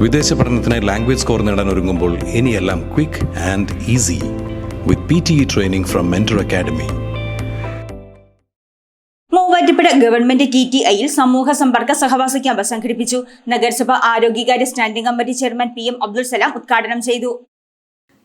വിദേശ പഠനത്തിന് language score നേടാൻ ഒരുങ്ങുമ്പോൾ ഇനിയെല്ലാം quick and easy with P T training from mentor academy Muvattupuzha government T T ഐയിൽ സമൂഹ സമ്പർക്ക സഹവാസ ക്യാമ്പ് സംഘടിപ്പിച്ചു. നഗരസഭ ആരോഗ്യകാര്യ standing committee chairman P M Abdul Salam ഉദ്ഘാടനം ചെയ്തു.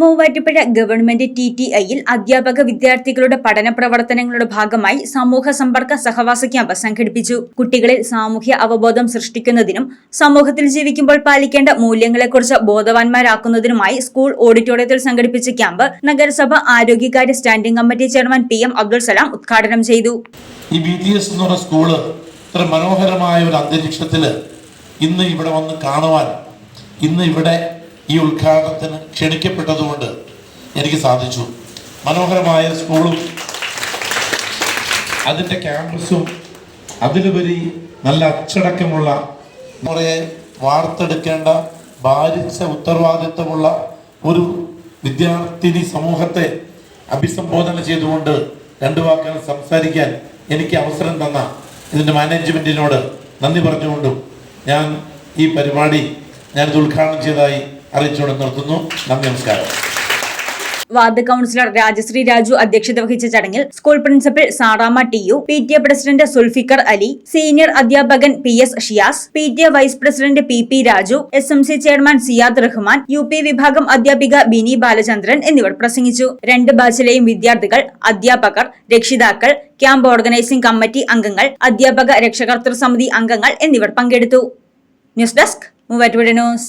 മൂവാറ്റുപുഴ ഗവൺമെന്റ് ടി ടി ഐയിൽ അധ്യാപക വിദ്യാർത്ഥികളുടെ പഠന പ്രവർത്തനങ്ങളുടെ ഭാഗമായി സമൂഹ സമ്പർക്ക സഹവാസ ക്യാമ്പ് സംഘടിപ്പിച്ചു. കുട്ടികളിൽ സാമൂഹ്യ അവബോധം സൃഷ്ടിക്കുന്നതിനും സമൂഹത്തിൽ ജീവിക്കുമ്പോൾ പാലിക്കേണ്ട മൂല്യങ്ങളെക്കുറിച്ച് ബോധവാന്മാരാക്കുന്നതിനുമായി സ്കൂൾ ഓഡിറ്റോറിയത്തിൽ സംഘടിപ്പിച്ച ക്യാമ്പ് നഗരസഭ ആരോഗ്യകാര്യ standing committee chairman P M Abdul Salam ഉദ്ഘാടനം ചെയ്തു. ഈ സ്കൂൾ മനോഹരമായ ഒരു അന്തരീക്ഷത്തിൽ ഇന്ന് ഇവിടെ വന്ന് കാണുവാൻ ഇന്ന് ഇവിടെ ഈ ഉദ്ഘാടനത്തിന് ക്ഷണിക്കപ്പെട്ടതുകൊണ്ട് എനിക്ക് സാധിച്ചു. മനോഹരമായ സ്കൂളും അതിന്റെ ക്യാമ്പസും അതിലുപരി നല്ല അച്ചടക്കമുള്ള നമ്മുടെ വാർത്തെടുക്കേണ്ട ഭാരിച്ച ഉത്തരവാദിത്വമുള്ള ഒരു വിദ്യാർത്ഥിനി സമൂഹത്തെ അഭിസംബോധന ചെയ്തുകൊണ്ട് രണ്ടു വാക്കുകൾ സംസാരിക്കാൻ എനിക്ക് അവസരം തന്ന ഇതിന്റെ മാനേജ്മെന്റിനോട് നന്ദി പറഞ്ഞുകൊണ്ടും ഞാൻ ഈ പരിപാടി ഞാനിത് ഉദ്ഘാടനം ചെയ്തതായി അറിയിച്ചുകൊണ്ട് നിർത്തുന്നു നന്ദി നമസ്കാരം. വാർഡ് കൗൺസിലർ രാജശ്രീ രാജു അധ്യക്ഷത വഹിച്ച ചടങ്ങിൽ school principal Sarama T U P T A president Sulfikar Ali senior അധ്യാപകൻ P S Shiyas P T A vice president P P Raju S M C chairman Siyad Rahman U P വിഭാഗം അധ്യാപിക ബിനി ബാലചന്ദ്രൻ എന്നിവർ പ്രസംഗിച്ചു. രണ്ട് ബാച്ചിലെയും വിദ്യാർത്ഥികൾ അധ്യാപകർ രക്ഷിതാക്കൾ camp organising committee അംഗങ്ങൾ അധ്യാപക രക്ഷകർത്തൃ സമിതി അംഗങ്ങൾ എന്നിവർ പങ്കെടുത്തു. News desk Muvattupuzha news.